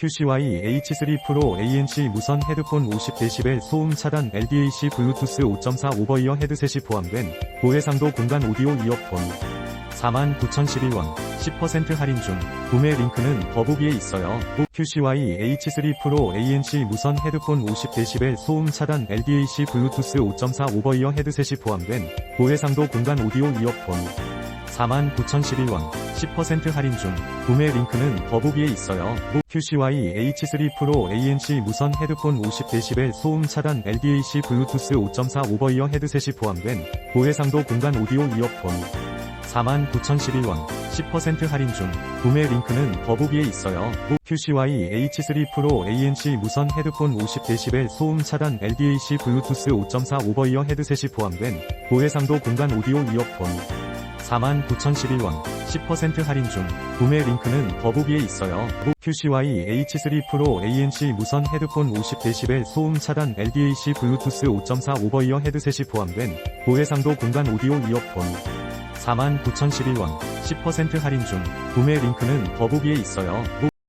QCY H3 프로 ANC 무선 헤드폰 50dB 소음 차단 LDAC 블루투스 5.4 오버이어 헤드셋이 포함된 고해상도 공간 오디오 이어폰 49,011원 10% 할인 중 구매 링크는 더보기에 있어요. QCY H3 프로 ANC 무선 헤드폰 50dB 소음 차단 LDAC 블루투스 5.4 오버이어 헤드셋이 포함된 고해상도 공간 오디오 이어폰 49,011원 10% 할인 중 구매 링크는 더보기에 있어요. QCY H3 프로 ANC 무선 헤드폰 50dB 소음 차단 LDAC 블루투스 5.4 오버이어 헤드셋이 포함된 고해상도 공간 오디오 이어폰 49,011원 10% 할인 중 구매 링크는 더보기에 있어요. QCY H3 프로 ANC 무선 헤드폰 50dB 소음 차단 LDAC 블루투스 5.4 오버이어 헤드셋이 포함된 고해상도 공간 오디오 이어폰 49,011원 10% 할인 중 구매 링크는 더보기에 있어요. QCY H3 프로 ANC 무선 헤드폰 50dB 소음 차단 LDAC 블루투스 5.4 오버이어 헤드셋이 포함된 고해상도 공간 오디오 이어폰 49,011원 10% 할인 중 구매 링크는 더보기에 있어요.